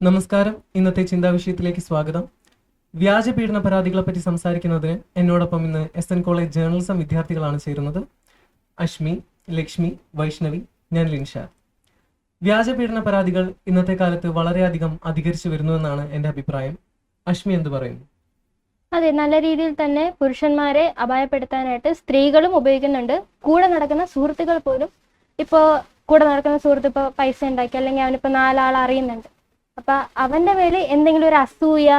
നമസ്കാരം. ഇന്നത്തെ ചിന്താ വിഷയത്തിലേക്ക് സ്വാഗതം. വ്യാജ പീഡന പരാതികളെ പറ്റി സംസാരിക്കുന്നതിന് എന്നോടൊപ്പം ഇന്ന് എസ് എൻ കോളേജ് ജേർണലിസം വിദ്യാർത്ഥികളാണ് ചേരുന്നത്. അശ്മി ലക്ഷ്മി വൈഷ്ണവി ഞാൻ ലിൻഷ. വ്യാജ പീഡന പരാതികൾ ഇന്നത്തെ കാലത്ത് വളരെയധികം അധികരിച്ചു വരുന്നുവെന്നാണ് എന്റെ അഭിപ്രായം. അശ്മി എന്ത് പറയുന്നു? അതെ നല്ല രീതിയിൽ തന്നെ പുരുഷന്മാരെ അപായപ്പെടുത്താനായിട്ട് സ്ത്രീകളും ഉപയോഗിക്കുന്നുണ്ട്. കൂടെ നടക്കുന്ന സുഹൃത്തുക്കൾ പോലും ഇപ്പോ കൂടെ നടക്കുന്ന സുഹൃത്ത് ഇപ്പോൾ പൈസ ഉണ്ടാക്കി അല്ലെങ്കിൽ അവനിപ്പോ നാലാൾ അറിയുന്നുണ്ട് അപ്പൊ അവന്റെ മേൽ എന്തെങ്കിലും ഒരു അസൂയ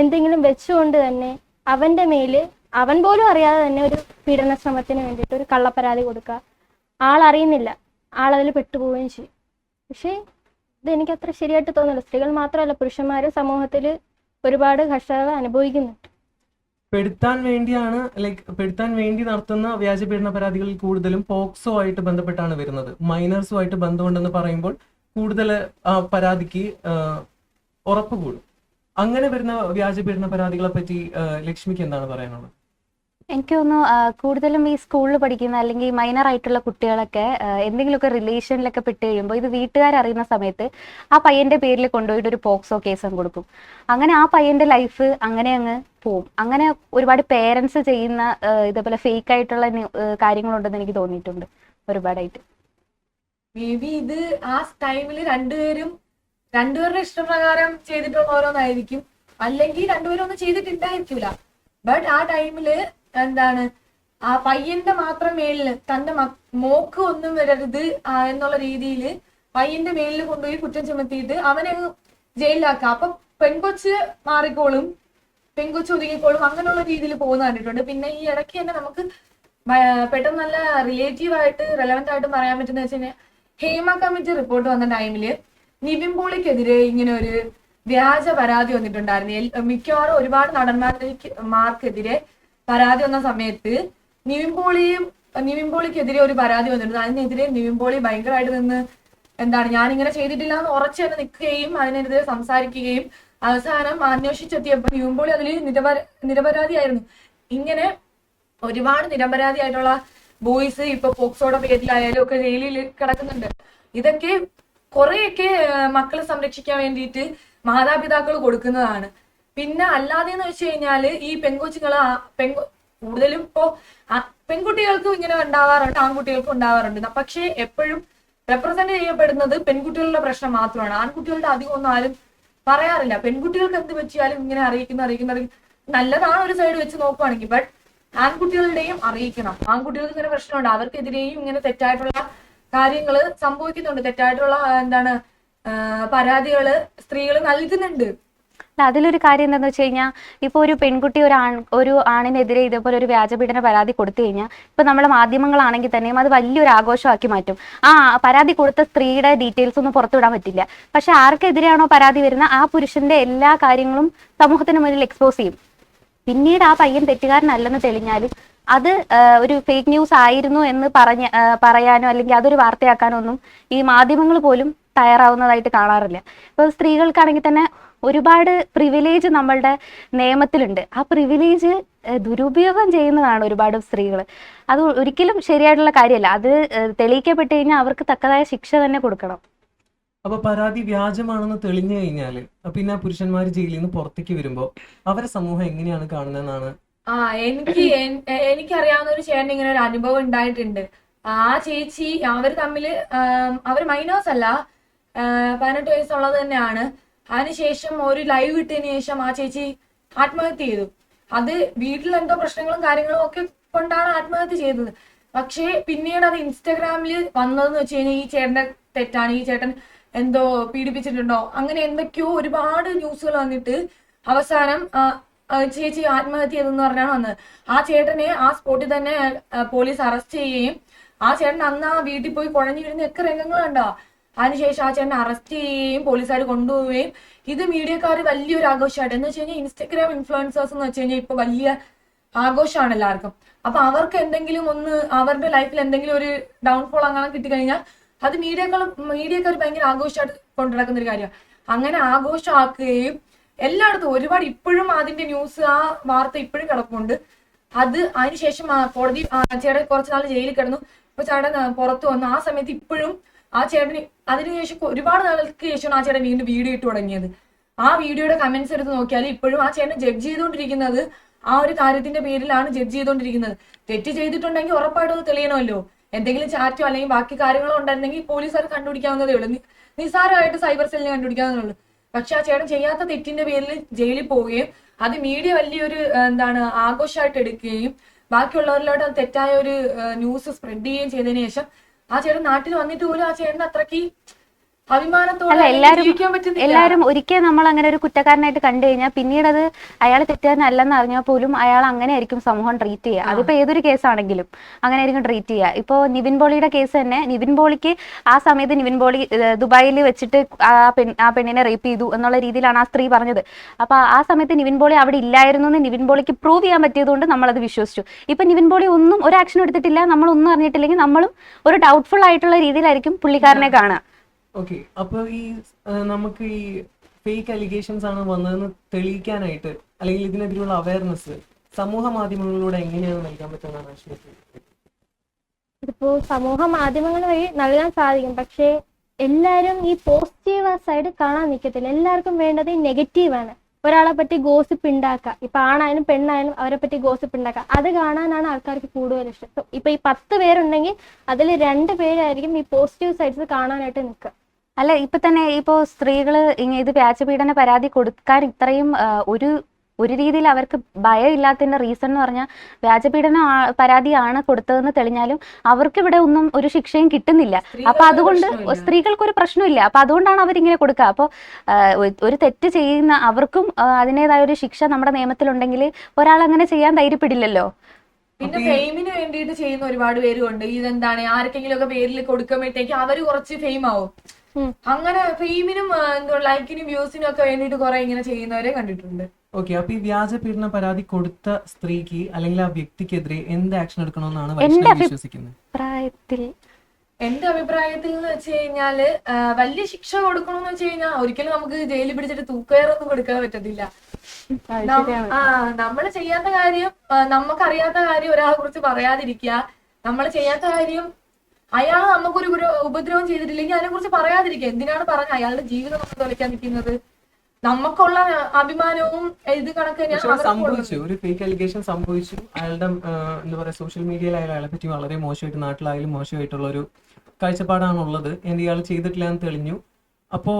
എന്തെങ്കിലും വെച്ചുകൊണ്ട് തന്നെ അവന്റെ മേൽ അവൻ പോലും അറിയാതെ തന്നെ ഒരു പീഡന ശ്രമത്തിന് വേണ്ടിയിട്ട് ഒരു കള്ളപ്പരാതി കൊടുക്കുക. ആളറിയുന്നില്ല ആളതിൽ പെട്ടുപോവുകയും ചെയ്യും. പക്ഷേ ഇത് എനിക്ക് അത്ര ശരിയായിട്ട് തോന്നുന്നില്ല. സ്ത്രീകൾ മാത്രമല്ല പുരുഷന്മാരും സമൂഹത്തിൽ ഒരുപാട് കഷ്ടത അനുഭവിക്കുന്നുണ്ട്. പെടുത്താൻ വേണ്ടിയാണ് ലൈക്ക് പെടുത്താൻ വേണ്ടി നടത്തുന്ന വ്യാജ പീഡന പരാതികളിൽ കൂടുതലും പോക്സോ ആയിട്ട് ബന്ധപ്പെട്ടാണ് വരുന്നത്. മൈനേഴ്സുമായിട്ട് ബന്ധമുണ്ടെന്ന് പറയുമ്പോൾ കൂടുതൽ പരാതിക്ക് ഉറപ്പ് കൂടും. അങ്ങനെ വരുന്ന വ്യാജ പീഡന പരാതികളെ പറ്റി ലക്ഷ്മിക്ക് എന്താണ് പറയാനുള്ളത്? എനിക്ക് തോന്നുന്നു കൂടുതലും ഈ സ്കൂളിൽ പഠിക്കുന്ന അല്ലെങ്കിൽ മൈനർ ആയിട്ടുള്ള കുട്ടികളൊക്കെ എന്തെങ്കിലുമൊക്കെ റിലേഷനിലൊക്കെ പെട്ട് കഴിയുമ്പോൾ ഇത് വീട്ടുകാരറിയുന്ന സമയത്ത് ആ പയ്യന്റെ പേരിൽ കൊണ്ടുപോയിട്ട് ഒരു പോക്സോ കേസും കൊടുക്കും. അങ്ങനെ ആ പയ്യന്റെ ലൈഫ് അങ്ങനെ അങ്ങ് പോവും. അങ്ങനെ ഒരുപാട് പേരൻസ് ചെയ്യുന്ന ഇതേപോലെ ഫേക്ക് ആയിട്ടുള്ള കാര്യങ്ങളുണ്ടെന്ന് എനിക്ക് തോന്നിയിട്ടുണ്ട് ഒരുപാടായിട്ട്. മേ ബി ഇത് ആ ടൈമിൽ രണ്ടുപേരും രണ്ടുപേരുടെ ഇഷ്ടപ്രകാരം ചെയ്തിട്ടുള്ള ഓരോന്നായിരിക്കും. അല്ലെങ്കിൽ രണ്ടുപേരും ഒന്നും ചെയ്തിട്ടുണ്ടായിരിക്കില്ല ബട്ട് ആ ടൈമിൽ എന്താണ് ആ പയ്യന്റെ മാത്രം മേളിൽ തന്റെ മോക്ക് ഒന്നും വരരുത് എന്നുള്ള രീതിയിൽ പയ്യന്റെ മേലിൽ കൊണ്ടുപോയി കുറ്റം ചുമത്തിയിട്ട് അവനെ അങ്ങ് ജയിലിലാക്കുക. അപ്പൊ പെൺകൊച്ച് മാറിക്കോളും പെൺകൊച്ച് ഒതുങ്ങിക്കോളും അങ്ങനെയുള്ള രീതിയിൽ പോകുന്ന കണ്ടിട്ടുണ്ട്. പിന്നെ ഈ ഇടയ്ക്ക് തന്നെ നമുക്ക് പെട്ടെന്ന് നല്ല റിലേറ്റീവ് ആയിട്ട് റെലവെന്റ് ആയിട്ട് പറയാൻ പറ്റുന്ന വെച്ച് കഴിഞ്ഞാൽ ഹേമ കമ്മിറ്റി റിപ്പോർട്ട് വന്ന ടൈമിൽ നിവിൻ പോളിക്കെതിരെ ഇങ്ങനെ ഒരു വ്യാജ പരാതി വന്നിട്ടുണ്ടായിരുന്നു. മിക്കവാറും ഒരുപാട് നടന്മാർക്ക് മാർക്കെതിരെ പരാതി വന്ന സമയത്ത് നിവിൻ പോളിയും നിവിൻ പോളിക്കെതിരെ ഒരു പരാതി വന്നിട്ടുണ്ട് അതിനെതിരെ നിവിൻ പോളി ഭയങ്കരമായിട്ട് നിന്ന് എന്താണ് ഞാൻ ഇങ്ങനെ ചെയ്തിട്ടില്ല എന്ന് ഉറച്ചു തന്നെ നിൽക്കുകയും അതിനെതിരെ സംസാരിക്കുകയും അവസാനം അന്വേഷിച്ചെത്തിയപ്പോൾ നിവിൻ പോളി അതിൽ നിരപര നിരപരാധിയായിരുന്നു. ഇങ്ങനെ ഒരുപാട് നിരപരാധിയായിട്ടുള്ള ബോയ്സ് ഇപ്പൊ പോക്സോയുടെ പേരിലായാലും ഒക്കെ ജയിലിൽ കിടക്കുന്നുണ്ട്. ഇതൊക്കെ കുറെയൊക്കെ മക്കളെ സംരക്ഷിക്കാൻ വേണ്ടിയിട്ട് മാതാപിതാക്കൾ കൊടുക്കുന്നതാണ്. പിന്നെ അല്ലാതെ എന്ന് വെച്ച് കഴിഞ്ഞാൽ ഈ പെൺകൊച്ചുങ്ങൾ പെൺകു കൂടുതലും ഇപ്പോ പെൺകുട്ടികൾക്കും ഇങ്ങനെ ഉണ്ടാവാറുണ്ട് ആൺകുട്ടികൾക്കും ഉണ്ടാവാറുണ്ട്. പക്ഷേ എപ്പോഴും റെപ്രസെന്റ് ചെയ്യപ്പെടുന്നത് പെൺകുട്ടികളുടെ പ്രശ്നം മാത്രമാണ്. ആൺകുട്ടികളുടെ അധികം ഒന്നും ആരും പറയാറില്ല. പെൺകുട്ടികൾക്ക് എന്ത് പറ്റിയാലും ഇങ്ങനെ അറിയിക്കുന്ന അറിയിക്കുന്ന അറിയിക്കുന്ന. നല്ലതാണ് ഒരു സൈഡ് വെച്ച് നോക്കുവാണെങ്കിൽ. ബട്ട് ആൺകുട്ടികളുടെയും അറിയിക്കണം. ആൺകുട്ടികൾക്ക് ഇങ്ങനെ പ്രശ്നമുണ്ട്. അവർക്കെതിരെയും ഇങ്ങനെ തെറ്റായിട്ടുള്ള കാര്യങ്ങൾ സംഭവിക്കുന്നുണ്ട്. തെറ്റായിട്ടുള്ള എന്താണ് പരാതികൾ സ്ത്രീകൾ നൽകുന്നുണ്ട്. അതിലൊരു കാര്യം എന്താന്ന് വെച്ച് കഴിഞ്ഞാൽ ഇപ്പൊ ഒരു പെൺകുട്ടി ഒരു ആൺ ഒരു ആണിനെതിരെ ഇതേപോലെ ഒരു വ്യാജപീഡന പരാതി കൊടുത്തു കഴിഞ്ഞാൽ ഇപ്പൊ നമ്മളെ മാധ്യമങ്ങളാണെങ്കിൽ തന്നെയും അത് വലിയൊരു ആഘോഷമാക്കി മാറ്റും. ആ പരാതി കൊടുത്ത സ്ത്രീയുടെ ഡീറ്റെയിൽസ് ഒന്നും പുറത്തുവിടാൻ പറ്റില്ല. പക്ഷെ ആർക്കെതിരെയാണോ പരാതി വരുന്ന ആ പുരുഷന്റെ എല്ലാ കാര്യങ്ങളും സമൂഹത്തിന് മുന്നിൽ എക്സ്പോസ് ചെയ്യും. പിന്നീട് ആ പയ്യൻ തെറ്റുകാരനല്ലെന്ന് തെളിഞ്ഞാലും അത് ഒരു ഫേക്ക് ന്യൂസ് ആയിരുന്നു എന്ന് പറഞ്ഞ പറയാനോ അല്ലെങ്കിൽ അതൊരു വാർത്തയാക്കാനോ ഒന്നും ഈ മാധ്യമങ്ങൾ പോലും തയ്യാറാവുന്നതായിട്ട് കാണാറില്ല. ഇപ്പോൾ സ്ത്രീകൾക്കാണെങ്കിൽ തന്നെ ഒരുപാട് പ്രിവിലേജ് നമ്മളുടെ നിയമത്തിലുണ്ട്. ആ പ്രിവിലേജ് ദുരുപയോഗം ചെയ്യുന്നതാണ് ഒരുപാട് സ്ത്രീകൾ അത് ഒരിക്കലും ശരിയായിട്ടുള്ള കാര്യമല്ല. അത് തെളിയിക്കപ്പെട്ട് കഴിഞ്ഞാൽ അവർക്ക് തക്കതായ ശിക്ഷ തന്നെ കൊടുക്കണം. അപ്പൊ പരാതി വ്യാജമാണെന്ന് തെളിഞ്ഞു കഴിഞ്ഞാൽ പിന്നെ പുരുഷന്മാർ ജയിലിൽ നിന്ന് പുറത്തേക്ക് വരുമ്പോ അവരെ സമൂഹം എങ്ങനെയാണ് കാണുന്നതെന്നാണ്? ആ എനിക്ക് എനിക്കറിയാവുന്ന ഒരു ചേട്ടൻ ഇങ്ങനെ ഒരു അനുഭവം ഉണ്ടായിട്ടുണ്ട്. ആ ചേച്ചി അവർ അവർ മൈനേഴ്സ് അല്ല ആ, പതിനെട്ട് വയസ്സുള്ളത് തന്നെയാണ്. അതിനുശേഷം ഒരു ലൈവ് ഇട്ടതിന് ശേഷം ആ ചേച്ചി ആത്മഹത്യ ചെയ്തു. അത് വീട്ടിൽ എന്തോ പ്രശ്നങ്ങളും കാര്യങ്ങളും ഒക്കെ കൊണ്ടാണ് ആത്മഹത്യ ചെയ്തത്. പക്ഷേ പിന്നീട് അത് ഇൻസ്റ്റാഗ്രാമിൽ വന്നതെന്ന് വെച്ച് കഴിഞ്ഞാൽ ഈ ചേട്ടന്റെ തെറ്റാണ്. ഈ ചേട്ടൻ എന്തോ പീഡിപ്പിച്ചിട്ടുണ്ടോ? അങ്ങനെ എന്തൊക്കെയോ ഒരുപാട് ന്യൂസുകൾ വന്നിട്ട് അവസാനം ചേച്ചി ആത്മഹത്യ ചെയ്തെന്ന് പറഞ്ഞാണ് വന്നത്. ആ ചേട്ടനെ ആ സ്പോട്ടിൽ തന്നെ പോലീസ് അറസ്റ്റ് ചെയ്യുകയും ആ ചേട്ടൻ അന്ന് ആ വീട്ടിൽ പോയി കുഴഞ്ഞു വരുന്ന ഒക്കെ രംഗങ്ങളുണ്ടോ? അതിനുശേഷം ആ ചേട്ടനെ അറസ്റ്റ് ചെയ്യുകയും പോലീസുകാർ കൊണ്ടുപോവുകയും ഇത് മീഡിയക്കാർ വലിയൊരു ആഘോഷമായിട്ട്. എന്ന് വെച്ച് കഴിഞ്ഞാൽ ഇൻസ്റ്റഗ്രാം ഇൻഫ്ലുവൻസേഴ്സ് എന്ന് വെച്ച് കഴിഞ്ഞാൽ ഇപ്പൊ വലിയ ആഘോഷമാണ് എല്ലാവർക്കും. അപ്പൊ അവർക്ക് എന്തെങ്കിലും ഒന്ന് അവരുടെ ലൈഫിൽ എന്തെങ്കിലും ഒരു ഡൗൺഫോൾ അങ്ങനെ കിട്ടിക്കഴിഞ്ഞാൽ അത് മീഡിയകൾ മീഡിയക്കാർ ഭയങ്കര ആഘോഷമായിട്ട് കൊണ്ടു നടക്കുന്ന ഒരു കാര്യമാണ്. അങ്ങനെ ആഘോഷമാക്കുകയും എല്ലായിടത്തും ഒരുപാട് ഇപ്പോഴും അതിന്റെ ന്യൂസ് ആ വാർത്ത ഇപ്പോഴും കിടപ്പുണ്ട്. അത് അതിനുശേഷം കോടതി ചേട്ടൻ കുറച്ച് നാൾ ജയിലിൽ കിടന്നു. ഇപ്പൊ ചേട്ടൻ പുറത്തു വന്നു. ആ സമയത്ത് ഇപ്പോഴും ആ ചേട്ടന് അതിനുശേഷം ഒരുപാട് നാൾക്ക് ശേഷമാണ് ആ ചേട്ടൻ വീണ്ടും വീഡിയോ ഇട്ട് തുടങ്ങിയത്. ആ വീഡിയോയുടെ കമന്റ്സ് എടുത്ത് നോക്കിയാൽ ഇപ്പോഴും ആ ചേട്ടൻ ജഡ്ജ് ചെയ്തുകൊണ്ടിരിക്കുന്നത് ആ ഒരു കാര്യത്തിന്റെ പേരിലാണ് ജഡ്ജ് ചെയ്തുകൊണ്ടിരിക്കുന്നത്. തെറ്റ് ചെയ്തിട്ടുണ്ടെങ്കിൽ ഉറപ്പായിട്ടും അത് തെളിയണമല്ലോ. എന്തെങ്കിലും ചാറ്റോ അല്ലെങ്കിൽ ബാക്കി കാര്യങ്ങളോ ഉണ്ടായിരുന്നെങ്കിൽ പോലീസുകാർ കണ്ടുപിടിക്കാവുന്നതേ ഉള്ളൂ. നി- നിസ്സാരമായിട്ട് സൈബർ സെല്ലിനെ കണ്ടുപിടിക്കാവുന്നതേ ഉള്ളൂ. പക്ഷെ ആ ചേട്ടൻ ചെയ്യാത്ത തെറ്റിന്റെ പേരിൽ ജയിലിൽ പോവുകയും അത് മീഡിയ വലിയൊരു എന്താണ് ആഘോഷമായിട്ട് എടുക്കുകയും ബാക്കിയുള്ളവരിലോട്ട് അത് തെറ്റായ ഒരു ന്യൂസ് സ്പ്രെഡ് ചെയ്യുകയും ചെയ്തതിനു ശേഷം ആ ചേട്ടൻ നാട്ടിൽ വന്നിട്ട് പോലും ആ ചേട്ടൻ അത്രയ്ക്ക് അല്ല എല്ലാരും എല്ലാരും ഒരിക്കൽ നമ്മൾ അങ്ങനെ ഒരു കുറ്റക്കാരനായിട്ട് കണ്ടു കഴിഞ്ഞാൽ പിന്നീട് അത് അയാൾ തെറ്റുകാരനല്ലെന്ന് അറിഞ്ഞാൽ പോലും അയാൾ അങ്ങനെ ആയിരിക്കും സമൂഹം ട്രീറ്റ് ചെയ്യുക. അതിപ്പോ ഏതൊരു കേസാണെങ്കിലും അങ്ങനെ ആയിരിക്കും ട്രീറ്റ് ചെയ്യുക. ഇപ്പോ നിവിൻ പോളിയുടെ കേസ് തന്നെ നിവിൻ പോളിക്ക് ആ സമയത്ത് നിവിൻ പോളി ദുബായിൽ വെച്ചിട്ട് ആ പെൺ ആ പെണ്ണിനെ റേപ്പ് ചെയ്തു എന്നുള്ള രീതിയിലാണ് ആ സ്ത്രീ പറഞ്ഞത്. അപ്പൊ ആ സമയത്ത് നിവിൻ പോളി അവിടെ ഇല്ലായിരുന്നു എന്ന് നിവിൻ പോളിക്ക് പ്രൂവ് ചെയ്യാൻ പറ്റിയതുകൊണ്ട് നമ്മൾ അത് വിശ്വസിച്ചു. ഇപ്പൊ നിവിൻ പോളി ഒന്നും ഒരു ആക്ഷൻ എടുത്തിട്ടില്ല നമ്മൾ ഒന്നും അറിഞ്ഞിട്ടില്ലെങ്കിൽ നമ്മളും ഒരു ഡൗട്ട്ഫുൾ ആയിട്ടുള്ള രീതിയിലായിരിക്കും പുള്ളിക്കാരനെ കാണുക. ഓക്കെ അപ്പൊ ഈ നമുക്ക് ഈ ഫേക്ക് അലിഗേഷൻസ് ആണ് വന്നതെന്ന് തെളിയിക്കാനായിട്ട് അല്ലെങ്കിൽ ഇതിനെതിരെയുള്ള അവയർനെസ് സമൂഹ മാധ്യമങ്ങളിലൂടെ എങ്ങനെയാണ് നൽകാൻ പറ്റുന്ന ഇതിപ്പോ സമൂഹ മാധ്യമങ്ങൾ വഴി നൽകാൻ സാധിക്കും. പക്ഷേ എല്ലാരും ഈ പോസിറ്റീവ് സൈഡ് കാണാൻ നിൽക്കത്തില്ല എല്ലാവർക്കും വേണ്ടത് നെഗറ്റീവ് ആണ്. ഒരാളെ പറ്റി ഗോസിപ്പ് ഉണ്ടാക്കുക. ഇപ്പൊ ആണായാലും പെണ്ണായാലും അവരെ പറ്റി ഗോസിപ്പ് ഉണ്ടാക്കുക. അത് കാണാനാണ് ആൾക്കാർക്ക് കൂടുതൽ ഇഷ്ടം. ഇപ്പൊ ഈ പത്ത് പേരുണ്ടെങ്കിൽ അതിൽ രണ്ട് പേരായിരിക്കും ഈ പോസിറ്റീവ് സൈഡ്സ് കാണാനായിട്ട് നിൽക്കുക. അല്ല ഇപ്പൊ തന്നെ ഇപ്പോ സ്ത്രീകൾ ഇങ്ങ- ഇത് വ്യാജപീഡന പരാതി കൊടുക്കാൻ ഇത്രയും ഒരു ഒരു രീതിയിൽ അവർക്ക് ഭയമില്ലാത്തതിന്റെ റീസൺ എന്ന് പറഞ്ഞാൽ വ്യാജപീഡന പരാതിയാണ് കൊടുത്തതെന്ന് തെളിഞ്ഞാലും അവർക്ക് ഇവിടെ ഒന്നും ഒരു ശിക്ഷയും കിട്ടുന്നില്ല. അപ്പൊ അതുകൊണ്ട് സ്ത്രീകൾക്ക് ഒരു പ്രശ്നമില്ല. അപ്പൊ അതുകൊണ്ടാണ് അവരിങ്ങനെ കൊടുക്കുക അപ്പോൾ ഒരു തെറ്റ് ചെയ്യുന്ന അവർക്കും അതിന്റെതായ ഒരു ശിക്ഷ നമ്മുടെ നിയമത്തിലുണ്ടെങ്കിൽ ഒരാൾ അങ്ങനെ ചെയ്യാൻ ധൈര്യപ്പെടില്ലല്ലോ. പിന്നെ ഫെയിമിന് വേണ്ടിയിട്ട് ചെയ്യുന്ന ഒരുപാട് പേരുണ്ട്. ഇതെന്താണ്? ആർക്കെങ്കിലും ഒക്കെ പേരിൽ കൊടുക്കുമ്പോഴത്തേക്ക് അവർ കുറച്ച് ഫെയിം ആവും. അങ്ങനെ ഫെയിമിനും എന്തോ ലൈക്കിനും വ്യൂസിനും ഒക്കെ വേണ്ടിയിട്ട് കുറെ ഇങ്ങനെ ചെയ്യുന്നവരെ കണ്ടിട്ടുണ്ട്. ഓക്കെ അപ്പൊ ഈ വ്യാജ പീഡന പരാതി കൊടുത്ത സ്ത്രീക്ക് അല്ലെങ്കിൽ ആ വ്യക്തിക്കെതിരെ എന്ത് ആക്ഷൻ എടുക്കണമെന്നാണ് വൈഷ്ണവി വിശ്വസിക്കുന്നത്? പ്രായത്തിൽ. എന്റെ അഭിപ്രായത്തിൽ എന്ന് വെച്ച് കഴിഞ്ഞാൽ വലിയ ശിക്ഷ കൊടുക്കണമെന്ന് വെച്ച് കഴിഞ്ഞാൽ ഒരിക്കലും നമുക്ക് ജയിലിൽ പിടിച്ചിട്ട് തൂക്കയറൊന്നും കൊടുക്കാൻ പറ്റത്തില്ല. ആ നമ്മൾ ചെയ്യാത്ത കാര്യം നമുക്കറിയാത്ത കാര്യം ഒരാളെ കുറിച്ച് പറയാതിരിക്കുക. നമ്മൾ ചെയ്യാത്ത കാര്യം അയാൾ നമുക്കൊരു ഒരു ഉപദ്രവം ചെയ്തിട്ടില്ലെങ്കിൽ അതിനെ കുറിച്ച് പറയാതിരിക്കുക. എന്തിനാണ് പറഞ്ഞത്? അയാളുടെ ജീവിതം നമ്മൾ തൊലയ്ക്കാൻ നിൽക്കുന്നത്. നമുക്കുള്ള അഭിമാനവും ഇത് കണക്ക് തന്നെയാണ് സംഭവിച്ചു. ഒരു ഫേക്ക് അലിഗേഷൻ സംഭവിച്ചു. അയാളുടെ എന്താ പറയാ സോഷ്യൽ മീഡിയയിൽ അയാളെ പറ്റി വളരെ മോശമായിട്ട് നാട്ടിലായാലും മോശമായിട്ടുള്ള ഒരു കാഴ്ചപ്പാടാണുള്ളത്. എന്ത് ഇയാൾ ചെയ്തിട്ടില്ല എന്ന് തെളിഞ്ഞു. അപ്പോ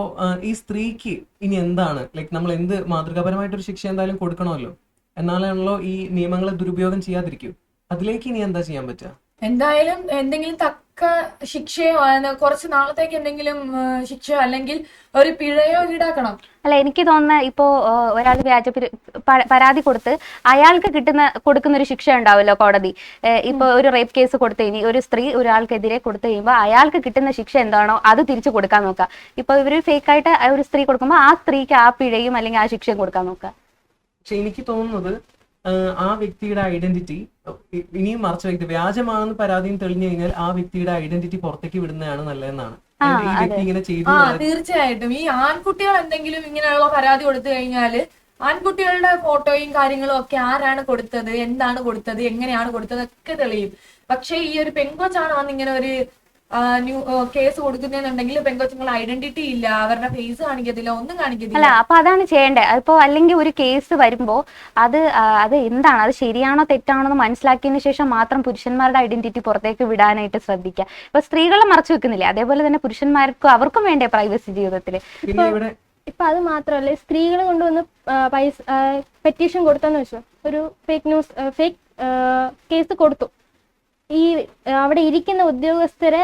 ഈ സ്ത്രീക്ക് ഇനി എന്താണ്? ലൈക്ക് നമ്മൾ എന്ത് മാതൃകാപരമായിട്ടൊരു ശിക്ഷ എന്തായാലും കൊടുക്കണമല്ലോ. എന്നാലാണല്ലോ ഈ നിയമങ്ങളെ ദുരുപയോഗം ചെയ്യാതിരിക്കും. അതിലേക്ക് ഇനി എന്താ ചെയ്യാൻ പറ്റുക? എന്തായാലും എന്തെങ്കിലും തക്ക ശിക്ഷയോ കുറച്ച് നാളത്തേക്ക് എന്തെങ്കിലും ശിക്ഷയോ അല്ലെങ്കിൽ ഒരു പിഴയോ ഈടാക്കണം? അല്ല എനിക്ക് തോന്നുന്ന ഇപ്പോ ഒരാൾ വ്യാജ പരാതി കൊടുത്ത് അയാൾക്ക് കിട്ടുന്ന കൊടുക്കുന്ന ഒരു ശിക്ഷ ഉണ്ടാവുമല്ലോ കോടതി ഇപ്പൊ ഒരു റേപ്പ് കേസ് കൊടുത്തു കഴിഞ്ഞ് ഒരു സ്ത്രീ ഒരാൾക്കെതിരെ കൊടുത്തു കഴിയുമ്പോൾ അയാൾക്ക് കിട്ടുന്ന ശിക്ഷ എന്താണോ അത് തിരിച്ചു കൊടുക്കാൻ നോക്കുക ഇപ്പൊ ഇവർ ഫേക്ക് ആയിട്ട് ഒരു സ്ത്രീ കൊടുക്കുമ്പോൾ ആ സ്ത്രീക്ക് ആ പിഴയും അല്ലെങ്കിൽ ആ ശിക്ഷയും കൊടുക്കാൻ നോക്കുക പക്ഷെ എനിക്ക് തോന്നുന്നത് ആ, വ്യക്തിയുടെ ഐഡന്റിറ്റി ഇനിയും മറച്ചു വ്യക്തി വ്യാജമാണെന്ന് പരാതിയും തെളിഞ്ഞു കഴിഞ്ഞാൽ ആ വ്യക്തിയുടെ ഐഡന്റിറ്റി പുറത്തേക്ക് വിടുന്നതാണ് നല്ലതെന്നാണ്. ഈ വ്യക്തി ഇങ്ങനെ ചെയ്തു ആ തീർച്ചയായിട്ടും. ഈ ആൺകുട്ടികൾ എന്തെങ്കിലും ഇങ്ങനെയുള്ള പരാതി കൊടുത്തു കഴിഞ്ഞാൽ ആൺകുട്ടികളുടെ ഫോട്ടോയും കാര്യങ്ങളും ഒക്കെ ആരാണ് കൊടുത്തത്? എന്താണ് കൊടുത്തത്? എങ്ങനെയാണ് കൊടുത്തത്? ഒക്കെ തെളിയും. പക്ഷേ ഈ ഒരു പെങ്കൊച്ചാണ് വന്ന് ഇങ്ങനെ ഒരു കേസ് കൊടുക്കുന്നുണ്ടെങ്കിൽ പെങ്കൊച്ചുങ്ങൾ ഐഡന്റിറ്റി ഇല്ല അവരുടെ ഫേസ് കാണിക്കത്തില്ല ഒന്നും അല്ല കാണിക്കത്തില്ല അപ്പൊ അതാണ് ചെയ്യേണ്ടത്. അപ്പൊ അല്ലെങ്കിൽ ഒരു കേസ് വരുമ്പോ അത് അത് എന്താണ്? അത് ശരിയാണോ തെറ്റാണോ എന്ന് മനസ്സിലാക്കിയതിന് ശേഷം മാത്രം പുരുഷന്മാരുടെ ഐഡന്റിറ്റി പുറത്തേക്ക് വിടാനായിട്ട് ശ്രദ്ധിക്കുക. ഇപ്പൊ സ്ത്രീകളെ മറച്ചു വെക്കുന്നില്ല? അതേപോലെ തന്നെ പുരുഷന്മാർക്കും അവർക്കും വേണ്ടേ പ്രൈവസി ജീവിതത്തിൽ ഇപ്പൊ അത് മാത്രമല്ല സ്ത്രീകൾ കൊണ്ടുവന്ന് പൈസ പെറ്റീഷൻ കൊടുത്തെന്ന് വെച്ചോ? ഒരു ഫേക്ക് ന്യൂസ് ഫേക്ക് കേസ് കൊടുത്തു. ഈ അവിടെ ഇരിക്കുന്ന ഉദ്യോഗസ്ഥരെ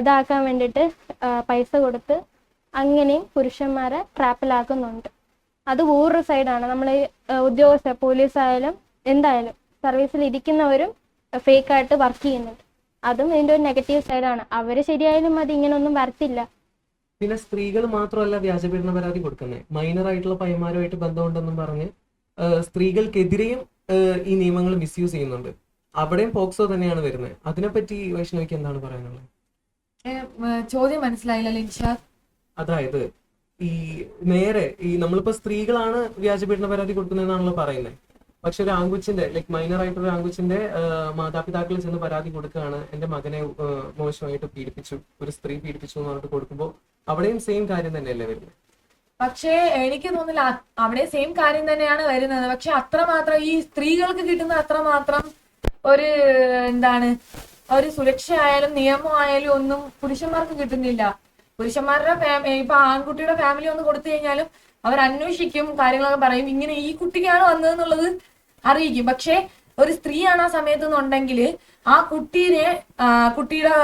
ഇതാക്കാൻ വേണ്ടിയിട്ട് പൈസ കൊടുത്ത് അങ്ങനെയും പുരുഷന്മാരെ ട്രാപ്പിലാക്കുന്നുണ്ട്. അത് വേറൊരു സൈഡാണ്. നമ്മൾ ഉദ്യോഗസ്ഥ പോലീസ് ആയാലും എന്തായാലും സർവീസിൽ ഇരിക്കുന്നവരും ഫേക്ക് ആയിട്ട് വർക്ക് ചെയ്യുന്നുണ്ട്. അതും ഇതിന്റെ ഒരു നെഗറ്റീവ് സൈഡാണ്. അവർ ശരിയായാലും അത് ഇങ്ങനൊന്നും വരത്തില്ല. പിന്നെ സ്ത്രീകൾ മാത്രമല്ല വ്യാജപീഡന പരാതി കൊടുക്കുന്നത് മൈനർ ആയിട്ടുള്ള പയ്യന്മാരുമായിട്ട് ബന്ധമുണ്ടെന്നും പറഞ്ഞ് സ്ത്രീകൾക്കെതിരെയും ഈ നിയമങ്ങൾ മിസ്യൂസ് ചെയ്യുന്നുണ്ട്. അവിടെയും പോക്സോ തന്നെയാണ് വരുന്നത്. അതിനെപ്പറ്റി വൈഷ്ണവിക്ക് എന്താണ് പറയാനുള്ളത്? ചോദ്യം മനസ്സിലായില്ല അതായത് ഈ നേരെ ഈ നമ്മളിപ്പോ സ്ത്രീകളാണ് വ്യാജപീഡന പരാതി കൊടുക്കുന്നതെന്നാണല്ലോ പറയുന്നത് പക്ഷെ ഒരു ആങ്കുച്ചിന്റെ ലൈക് മൈനർ ആയിട്ട് ഒരു ആങ്കുച്ചിന്റെ മാതാപിതാക്കൾ ചെന്ന് പരാതി കൊടുക്കുകയാണ്. എന്റെ മകനെ മോശമായിട്ട് പീഡിപ്പിച്ചു ഒരു സ്ത്രീ പീഡിപ്പിച്ചു എന്ന് പറഞ്ഞിട്ട് കൊടുക്കുമ്പോൾ അവിടെയും സെയിം കാര്യം തന്നെയല്ലേ വരുന്നത് പക്ഷേ എനിക്ക് തോന്നുന്നില്ല അവിടെ സെയിം കാര്യം തന്നെയാണ് വരുന്നത്. പക്ഷെ അത്രമാത്രം ഈ സ്ത്രീകൾക്ക് കിട്ടുന്ന അത്രമാത്രം ഒരു എന്താണ് ഒരു സുരക്ഷ ആയാലും നിയമമായാലും ഒന്നും പുരുഷന്മാർക്ക് കിട്ടുന്നില്ല. പുരുഷന്മാരുടെ ഫാമി ഇപ്പൊ ആൺകുട്ടിയുടെ ഫാമിലി ഒന്ന് കൊടുത്തു കഴിഞ്ഞാലും അവർ അന്വേഷിക്കും കാര്യങ്ങളൊക്കെ പറയും. ഇങ്ങനെ ഈ കുട്ടിക്കാണ് വന്നതെന്നുള്ളത് അറിയിക്കും. പക്ഷേ ഒരു സ്ത്രീയാണ് ആ സമയത്ത് എന്നുണ്ടെങ്കിൽ ആ കുട്ടീനെ കുട്ടിയുടെ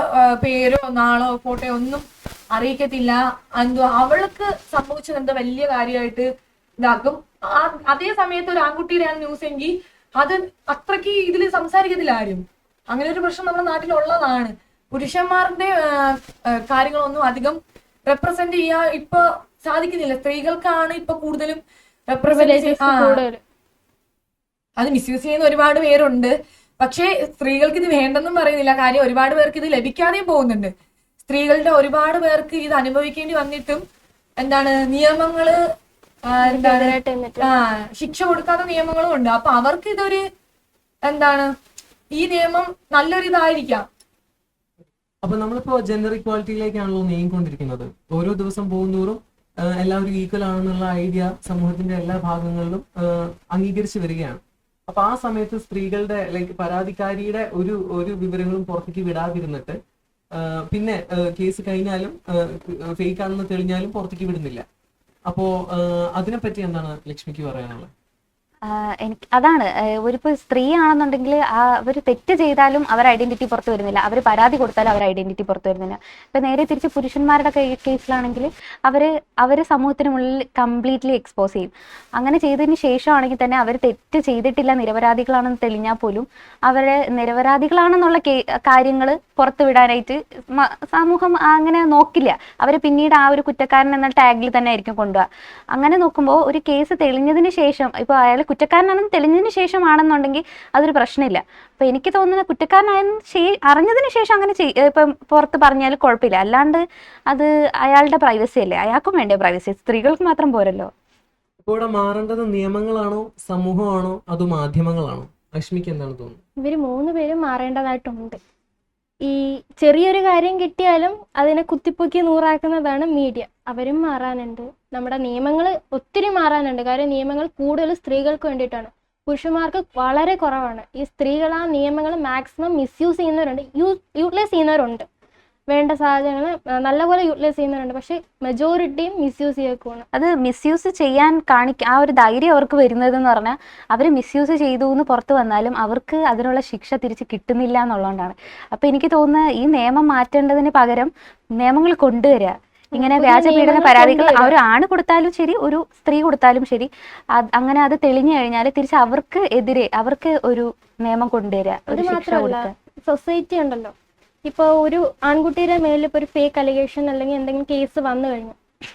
പേരോ നാളോ ഫോട്ടോയോ ഒന്നും അറിയിക്കത്തില്ല. എന്തോ അവൾക്ക് സംഭവിച്ചത് എന്തോ വലിയ കാര്യമായിട്ട് ഇതാക്കും. അതേ സമയത്ത് ഒരു ആൺകുട്ടിയുടെ ആണ് ന്യൂസ് എങ്കിൽ അത് അത്രയ്ക്ക് ഇതിൽ സംസാരിക്കത്തില്ല ആരും. അങ്ങനെ ഒരു പ്രശ്നം നമ്മുടെ നാട്ടിലുള്ളതാണ്. പുരുഷന്മാരുടെ കാര്യങ്ങളൊന്നും അധികം റെപ്രസെന്റ് ചെയ്യാൻ ഇപ്പൊ സാധിക്കുന്നില്ല. സ്ത്രീകൾക്കാണ് ഇപ്പൊ കൂടുതലും റെപ്രസെന്റ് അത് മിസ്യൂസ് ചെയ്യുന്ന ഒരുപാട് പേരുണ്ട്. പക്ഷേ സ്ത്രീകൾക്ക് ഇത് വേണ്ടെന്നും പറയുന്നില്ല. കാര്യം ഒരുപാട് പേർക്ക് ഇത് ലഭിക്കാതെയും പോകുന്നുണ്ട്. സ്ത്രീകളുടെ ഒരുപാട് പേർക്ക് ഇത് അനുഭവിക്കേണ്ടി വന്നിട്ടും എന്താണ് നിയമങ്ങൾ എന്താണ്? ആ ശിക്ഷ കൊടുക്കാത്ത നിയമങ്ങളും ഉണ്ട്. അപ്പൊ അവർക്ക് ഇതൊരു എന്താണ്? ഈ നിയമം നല്ലൊരു ഇതായിരിക്കാം. അപ്പൊ നമ്മളിപ്പോ ജെൻഡർ ഇക്വാലിറ്റിയിലേക്കാണല്ലോ നീങ്ങിക്കൊണ്ടിരിക്കുന്നത്. ഓരോ ദിവസം പോകുന്നതോറും ആ, എല്ലാവരും ഈക്വൽ ആണെന്നുള്ള ഐഡിയ സമൂഹത്തിന്റെ എല്ലാ ഭാഗങ്ങളിലും അംഗീകരിച്ചു വരികയാണ്. അപ്പൊ ആ സമയത്ത് സ്ത്രീകളുടെ ലൈക്ക് പരാതിക്കാരിയുടെ ഒരു ഒരു വിവരങ്ങളും പുറത്തേക്ക് വിടാതിരുന്നിട്ട് പിന്നെ കേസ് കഴിഞ്ഞാലും ഫേക്ക് ആണെന്ന് തെളിഞ്ഞാലും പുറത്തേക്ക് വിടുന്നില്ല. അപ്പോ അതിനെപ്പറ്റി എന്താണ് ലക്ഷ്മിക്ക് പറയാനുള്ളത്? എനിക്ക് അതാണ് ഒരിപ്പോൾ സ്ത്രീ ആണെന്നുണ്ടെങ്കിൽ അവർ തെറ്റ് ചെയ്താലും അവർ ഐഡന്റിറ്റി പുറത്തു വരുന്നില്ല. അവർ പരാതി കൊടുത്താലും അവർ ഐഡന്റിറ്റി പുറത്തു വരുന്നില്ല. ഇപ്പൊ നേരെ തിരിച്ച് പുരുഷന്മാരുടെ കേസിലാണെങ്കിൽ അവർ സമൂഹത്തിന് മുന്നിൽ കംപ്ലീറ്റ്ലി എക്സ്പോസ് ചെയ്യും. അങ്ങനെ ചെയ്തതിന് ശേഷമാണെങ്കിൽ തന്നെ അവർ തെറ്റ് ചെയ്തിട്ടില്ല നിരപരാധികളാണെന്ന് തെളിഞ്ഞാൽ പോലും അവരെ നിരപരാധികളാണെന്നുള്ള കാര്യങ്ങൾ പുറത്തു വിടാനായിട്ട് സമൂഹം അങ്ങനെ നോക്കില്ല. അവർ പിന്നീട് ആ ഒരു കുറ്റക്കാരൻ എന്ന ടാഗിൽ തന്നെ ആയിരിക്കും കൊണ്ടുപോകുക അങ്ങനെ നോക്കുമ്പോൾ ഒരു കേസ് തെളിഞ്ഞതിന് ശേഷം ഇപ്പോൾ അയാൾ കുറ്റക്കാരനാണെന്ന് തെളിഞ്ഞതിന് ശേഷമാണെന്നുണ്ടെങ്കിൽ അതൊരു പ്രശ്നമില്ല. അപ്പോൾ എനിക്ക് തോന്നുന്നത് കുറ്റക്കാരനായെന്ന് ശേ- അറിഞ്ഞതിന് ശേഷം അങ്ങനെ ചെയ് ഇപ്പം പുറത്ത് പറഞ്ഞാൽ കുഴപ്പമില്ല. അല്ലാണ്ട് അത് അയാളുടെ പ്രൈവസി അല്ലേ? അയാൾക്കും വേണ്ടേ പ്രൈവസി സ്ത്രീകൾക്ക് മാത്രം പോരല്ലോ. ഇപ്പോൾ ഇവിടെ മാറേണ്ടത് നിയമങ്ങളാണോ? സമൂഹമാണോ? അതോ മാധ്യമങ്ങളാണോ? അശ്മിക്ക് എന്താണ് തോന്നുന്നത്? ഇവർ മൂന്ന് പേരും മാറേണ്ടതായിട്ടുണ്ട്. ഈ ചെറിയൊരു കാര്യം കിട്ടിയാലും അതിനെ കുത്തിപ്പൊക്കി നൂറാക്കുന്നതാണ് മീഡിയ. അവരും മാറാനുണ്ട്. നമ്മുടെ നിയമങ്ങൾ ഒത്തിരി മാറാനുണ്ട്. കാര്യം നിയമങ്ങൾ കൂടുതൽ സ്ത്രീകൾക്ക് വേണ്ടിയിട്ടാണ്. പുരുഷന്മാർക്ക് വളരെ കുറവാണ്. ഈ സ്ത്രീകൾ ആ നിയമങ്ങൾ മാക്സിമം മിസ്യൂസ് ചെയ്യുന്നവരുണ്ട്. യൂ യൂട്ടിലൈസ് ചെയ്യുന്നവരുണ്ട്. വേണ്ട സാഹചര്യങ്ങൾ നല്ലപോലെ യൂട്ടിലൈസ് ചെയ്യുന്നവരുണ്ട്. പക്ഷേ മെജോറിറ്റിയും മിസ്യൂസ് ചെയ്യക്കുവാണ് അത് മിസ്യൂസ് ചെയ്യാൻ കാണിക്ക ആ ഒരു ധൈര്യം അവർക്ക് വരുന്നത് എന്ന് പറഞ്ഞാൽ അവർ മിസ്യൂസ് ചെയ്തു എന്ന് പുറത്ത് വന്നാലും അവർക്ക് അതിനുള്ള ശിക്ഷ തിരിച്ച് കിട്ടുന്നില്ല എന്നുള്ളതുകൊണ്ടാണ്. അപ്പോൾ എനിക്ക് തോന്നുന്നത് ഈ നിയമം മാറ്റേണ്ടതിന് പകരം നിയമങ്ങൾ കൊണ്ടുവരിക. ഇങ്ങനെ വ്യാജപീഡന വ്യാജ പീഡന പരാതികൾ. ഒരു ആണ് കൊടുത്താലും ശരി ഒരു സ്ത്രീ കൊടുത്താലും ശരി അങ്ങനെ അത് തെളിഞ്ഞു കഴിഞ്ഞാൽ തിരിച്ച് അവർക്ക് എതിരെ അവർക്ക് ഒരു നിയമം കൊണ്ടുവരിക ഒരു ശിക്ഷ കൊടുക്കുക. സൊസൈറ്റി ഉണ്ടല്ലോ. ഇപ്പോൾ ഒരു ആൺകുട്ടിയുടെ മേലിൽ ഇപ്പോൾ ഒരു ഫേക്ക് അലിഗേഷൻ അല്ലെങ്കിൽ എന്തെങ്കിലും കേസ് വന്നു കഴിഞ്ഞു.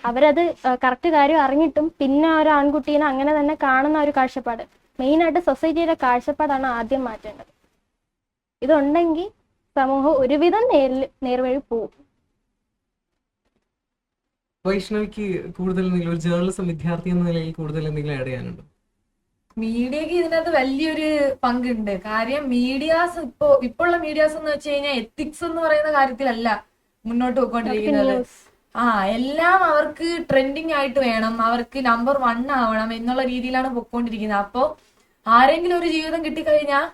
അവരത് കറക്റ്റ് കാര്യം അറിഞ്ഞിട്ടും പിന്നെ ഒരു ആൺകുട്ടീനെ അങ്ങനെ തന്നെ കാണുന്ന ഒരു കാഴ്ചപ്പാട്. മെയിനായിട്ട് സൊസൈറ്റിയുടെ കാഴ്ചപ്പാടാണ് ആദ്യം മാറ്റേണ്ടത്. ഇതുണ്ടെങ്കിൽ സമൂഹം ഒരുവിധം നേരിൽ നേർവഴി പോവും വൈഷ്ണവിക്ക് കൂടുതൽ എന്തെങ്കിലും ഒരു ജേർണലിസം വിദ്യാർത്ഥി എന്ന നിലയിൽ കൂടുതൽ എന്തെങ്കിലും ആഡ് ചെയ്യാനുണ്ടോ? മീഡിയക്ക് ഇതിനകത്ത് വലിയൊരു പങ്കുണ്ട്. കാര്യം മീഡിയാസ് ഇപ്പോ ഇപ്പോഴുള്ള മീഡിയാസ് എന്ന് വെച്ച് കഴിഞ്ഞാൽ എത്തിക്സ് എന്ന് പറയുന്ന കാര്യത്തിലല്ല മുന്നോട്ട് പോയിക്കൊണ്ടിരിക്കുന്നത്. ആ എല്ലാം അവർക്ക് ട്രെൻഡിങ് ആയിട്ട് വേണം. അവർക്ക് നമ്പർ വൺ ആവണം എന്നുള്ള രീതിയിലാണ് പൊക്കോണ്ടിരിക്കുന്നത് അപ്പോ ആരെങ്കിലും ഒരു ജീവിതം കിട്ടിക്കഴിഞ്ഞാൽ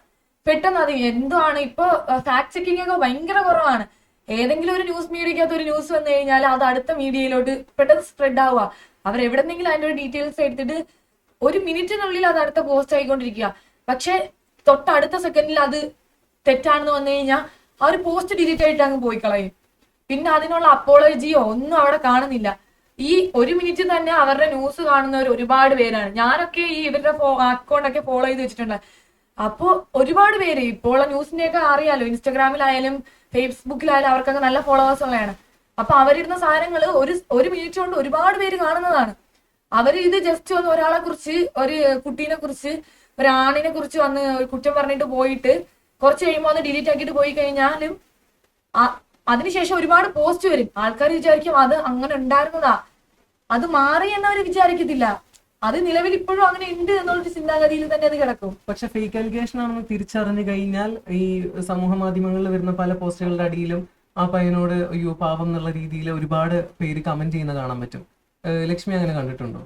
പെട്ടെന്ന് അത് എന്തുവാണ്? ഇപ്പോ ഫാക്ട് ചെക്കിംഗ് ഒക്കെ ഭയങ്കര കുറവാണ്. ഏതെങ്കിലും ഒരു ന്യൂസ് മീഡിയക്കകത്ത് ഒരു ന്യൂസ് വന്നു കഴിഞ്ഞാൽ അത് അടുത്ത മീഡിയയിലോട്ട് പെട്ടെന്ന് സ്പ്രെഡ് ആവുക. അവർ എവിടെന്നെങ്കിലും അതിന്റെ ഒരു ഡീറ്റെയിൽസ് എടുത്തിട്ട് ഒരു മിനിറ്റിനുള്ളിൽ അത് അടുത്ത പോസ്റ്റ് ആയിക്കൊണ്ടിരിക്കുക. പക്ഷെ തൊട്ടടുത്ത സെക്കൻഡിൽ അത് തെറ്റാണെന്ന് വന്നു കഴിഞ്ഞാൽ ആ ഒരു പോസ്റ്റ് ഡിലീറ്റ് ആയിട്ട് അങ്ങ് പോയി കളയും. പിന്നെ അതിനുള്ള അപ്പോളജിയോ ഒന്നും അവിടെ കാണുന്നില്ല. ഈ ഒരു മിനിറ്റ് തന്നെ അവരുടെ ന്യൂസ് കാണുന്നവർ ഒരുപാട് പേരാണ്. ഞാനൊക്കെ ഈ ഇവരുടെ അക്കൗണ്ട് ഒക്കെ ഫോളോ ചെയ്ത് വെച്ചിട്ടുണ്ട്. അപ്പോ ഒരുപാട് പേര് ഇപ്പോൾ ന്യൂസിന്റെ ഒക്കെ അറിയാലോ ഇൻസ്റ്റാഗ്രാമിലായാലും ഫേസ്ബുക്കിലായാലും അവർക്കൊക്കെ നല്ല ഫോളോവേഴ്സ് ഉള്ളതാണ്. അപ്പൊ അവരിടുന്ന സാധനങ്ങൾ ഒരു ഒരു മിനിറ്റ് കൊണ്ട് ഒരുപാട് പേര് കാണുന്നതാണ്. അവർ ഇത് ജസ്റ്റ് ഒന്ന് ഒരാളെ കുറിച്ച് ഒരു കുട്ടീനെ കുറിച്ച് ഒരാണിനെ കുറിച്ച് വന്ന് കുറ്റം പറഞ്ഞിട്ട് പോയിട്ട് കുറച്ച് കഴിയുമ്പോൾ ഒന്ന് ഡിലീറ്റ് ആക്കിയിട്ട് പോയി കഴിഞ്ഞാലും അതിനുശേഷം ഒരുപാട് പോസ്റ്റ് വരും. ആൾക്കാർ വിചാരിക്കും അത് അങ്ങനെ ഉണ്ടായിരുന്നതാ. അത് മാറി എന്നവർ വിചാരിക്കത്തില്ല. അത് നിലവിൽ ഇപ്പോഴും അങ്ങനെ ഉണ്ട് എന്നുള്ളൊരു ചിന്താഗതിയിൽ തന്നെ അത് കിടക്കും. പക്ഷെ ഫേക്ക് അലിഗേഷൻ ആണെന്ന് തിരിച്ചറിഞ്ഞു കഴിഞ്ഞാൽ ഈ സമൂഹ മാധ്യമങ്ങളിൽ വരുന്ന പല പോസ്റ്റുകളുടെ അടിയിലും ആ പയ്യനോട് അയ്യോ പാപം എന്നുള്ള രീതിയിൽ ഒരുപാട് പേര് കമന്റ് ചെയ്യുന്ന കാണാൻ പറ്റും. ലക്ഷ്മി അങ്ങനെ കണ്ടിട്ടുണ്ടോ?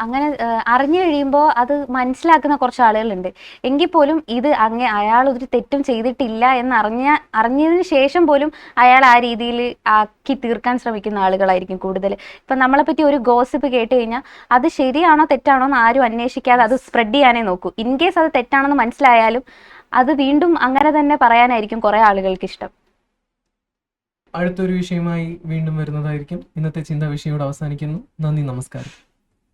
അങ്ങനെ അറിഞ്ഞു കഴിയുമ്പോൾ അത് മനസ്സിലാക്കുന്ന കുറച്ച് ആളുകളുണ്ട്. എങ്കിൽ പോലും ഇത് അങ്ങ് അയാൾ ഒരു തെറ്റും ചെയ്തിട്ടില്ല എന്ന് അറിഞ്ഞ അറിഞ്ഞതിന് ശേഷം പോലും അയാൾ ആ രീതിയിൽ ആക്കി തീർക്കാൻ ശ്രമിക്കുന്ന ആളുകളായിരിക്കും കൂടുതൽ. ഇപ്പം നമ്മളെ പറ്റി ഒരു ഗോസിപ്പ് കേട്ട് കഴിഞ്ഞാൽ അത് ശരിയാണോ തെറ്റാണോ എന്ന് ആരും അന്വേഷിക്കാതെ അത് സ്പ്രെഡ് ചെയ്യാനേ നോക്കൂ. ഇൻ കേസ് അത് തെറ്റാണെന്ന് മനസ്സിലായാലും അത് വീണ്ടും അങ്ങനെ തന്നെ പറയാനായിരിക്കും കുറേ ആളുകൾക്ക് ഇഷ്ടം. അടുത്തൊരു വിഷയമായി വീണ്ടും വരുന്നതായിരിക്കും. ഇന്നത്തെ ചിന്താ വിഷയോട് അവസാനിക്കുന്നു. നന്ദി നമസ്കാരം.